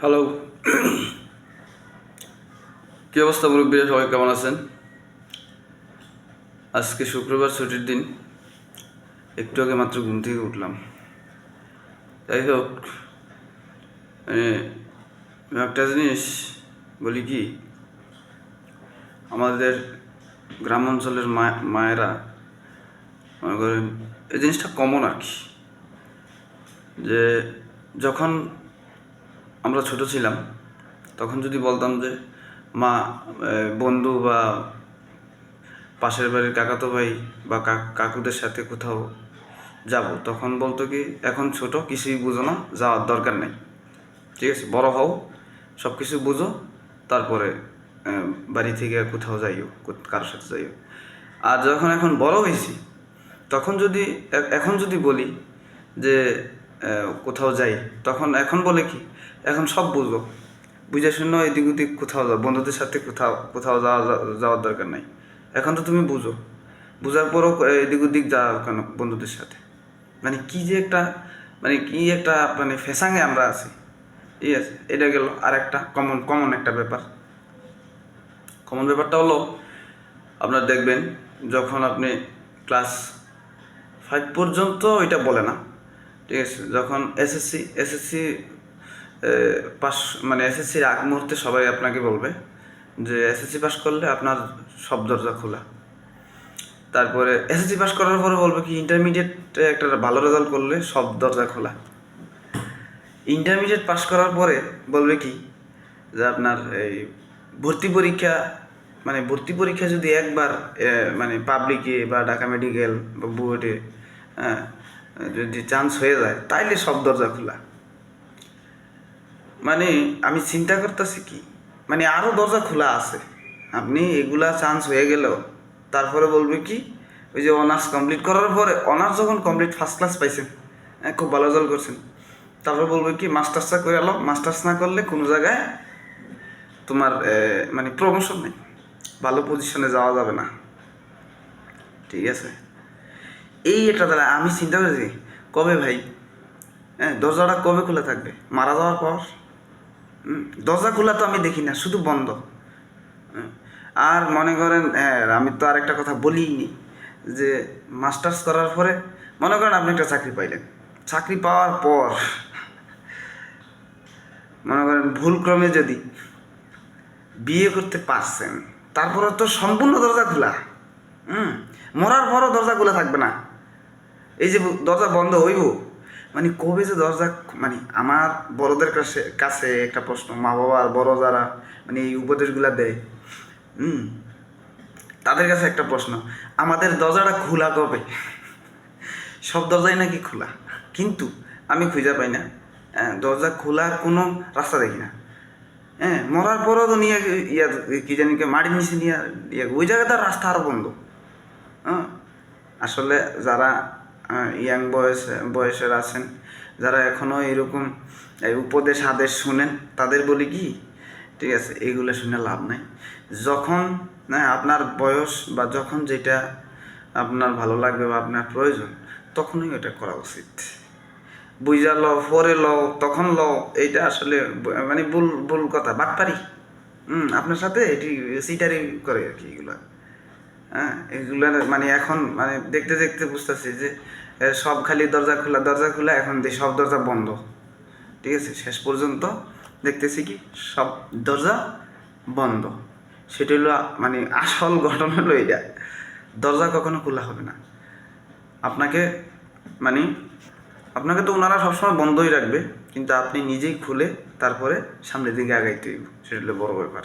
Hello কী অবস্থা মুরব্বী? সবাই কেমন আছেন? আজকে শুক্রবার, ছুটির দিন। একটু আগে মাত্র ঘুম থেকে উঠলাম। যাই হোক মানে একটা জিনিস বলি কি, আমাদের গ্রাম অঞ্চলের মায়েরা, মনে করেন, এই জিনিসটা কমন আর কি। যে যখন আমরা ছোট ছিলাম, তখন যদি বলতাম যে, মা বন্ধু বা পাশের বাড়ির কাকাতো ভাই বা কাকুদের সাথে কোথাও যাব, তখন বলতো কি, এখন ছোট, কিছুই বুঝো না, যাওয়ার দরকার নেই। ঠিক আছে, বড় হও সব কিছু বুঝো, তারপরে বাড়ি থেকে কোথাও যাইও কারোর সাথে যাইও। আর যখন এখন বড় হয়েছি তখন যদি এখন যদি বলি যে কোথাও যাই। তখন এখন বলে কি? এখন সব বুঝব। বুঝে শুনে এদিক ওদিক কোথাও যাও। বন্ধুদের সাথে কোথাও কোথাও যাওয়া, যাওয়ার দরকার নাই। এখন তো তুমি বুঝো। বুঝার পরও এদিক ওদিক যাও কেন বন্ধুদের সাথে? মানে কি যে একটা মানে কি একটা মানে ফেসাঙে আমরা আছি। ঠিক আছে? এটা গেল আর একটা কমন কমন একটা ব্যাপার। কমন ব্যাপারটা হলো, আপনার দেখবেন যখন আপনি ক্লাস ফাইভ পর্যন্ত এটা বলে না। ঠিক আছে, যখন এসএসসি এসএসসি পাস মানে এসএসসির আগ মুহূর্তে সবাই আপনাকে বলবে যে এসএসসি পাস করলে আপনার সব দরজা খোলা। তারপরে এসএসসি পাস করার পরে বলবে কি ইন্টারমিডিয়েট একটা ভালো রেজাল্ট করলে সব দরজা খোলা। ইন্টারমিডিয়েট পাস করার পরে বলবে কি, যে আপনার এই ভর্তি পরীক্ষা মানে ভর্তি পরীক্ষা যদি একবার মানে পাবলিকে বা ঢাকা মেডিকেল বা বুয়েটে হ্যাঁ যদি চান্স হয়ে যায় তাইলে সব দরজা খোলা। মানে আমি চিন্তা করতেছি কি মানে আরও দরজা খোলা আছে। আপনি এগুলা চান্স হয়ে গেলেও তারপরে বলবে কি ওই যে অনার্স কমপ্লিট করার পরে অনার্স যখন কমপ্লিট ফার্স্ট ক্লাস পাইছেন হ্যাঁ, খুব ভালো জল করছেন। তারপরে বলবে কি মাস্টার্সটা করে এলো মাস্টার্স না করলে কোনো জায়গায় তোমার মানে প্রমোশন নেই। ভালো পজিশনে যাওয়া যাবে না। ঠিক আছে? এই এটা দ্বারা আমি চিন্তা করেছি, কবে ভাই? হ্যাঁ দরজাটা কবে খোলা থাকবে? মারা যাওয়ার পর? দরজা খোলা তো আমি দেখি না, শুধু বন্ধ। আর মনে করেন হ্যাঁ আমি তো আর একটা কথা বলিনি যে মাস্টার্স করার পরে, মনে করেন আপনি একটা চাকরি পাইলেন। চাকরি পাওয়ার পর, মনে করেন ভুলক্রমে যদি বিয়ে করতে পারছেন তারপরে তো সম্পূর্ণ দরজা খোলা। হুম, মরার পরও দরজা খোলা থাকবে না। এই যে দরজা বন্ধ হইব? মানে কবে যে দরজা মানে আমার বড়দের কাছে কাছে একটা প্রশ্ন মা বাবার বড় যারা মানে এই উপদেশগুলা দেয় হুম? তাদের কাছে একটা প্রশ্ন আমাদের দরজাটা খোলা কবে? সব দরজাই নাকি খোলা? কিন্তু আমি খুঁজে পাই না। হ্যাঁ, দরজা খোলার কোনো রাস্তা দেখি না। হ্যাঁ মরার পরও তো নিয়ে ইয়া কি জানি মাটির নিচে নিয়ে ইয়ে ওই জায়গাতে রাস্তা আরও বন্ধ। হ্যাঁ আসলে যারা ইয়াং বয়স বয়সের আছেন, যারা এখনও এরকম উপদেশ, আদেশ শুনেন, তাদের বলি কি? ঠিক আছে এইগুলো শুনে লাভ নাই। যখন, না, আপনার বয়স বা যখন যেটা আপনার ভালো লাগবে বা আপনার প্রয়োজন, তখনই এটা করা উচিত। বুঝা লও পরে লও তখন লও এইটা আসলে মানে ভুল ভুল কথা, বাটপারি। হুম, আপনার সাথে এটি, সিটারি করে আর কি এগুলো। হ্যাঁ মানে এখন মানে দেখতে দেখতে বুঝতেছি যে সব খালি দরজা খোলা দরজা খোলা, এখন সব দরজা বন্ধ। ঠিক আছে? শেষ পর্যন্ত দেখতেছি কি, সব দরজা বন্ধ। সেটা হলো মানে আসল ঘটনা হলো এটা দরজা কখনো খোলা হবে না। আপনাকে মানে আপনাকে তো ওনারা সবসময় বন্ধই রাখবে, কিন্তু আপনি নিজেই খুলে তারপরে সামনের দিকে আগাইতে হইব। সেটা হলো বড় ব্যাপার।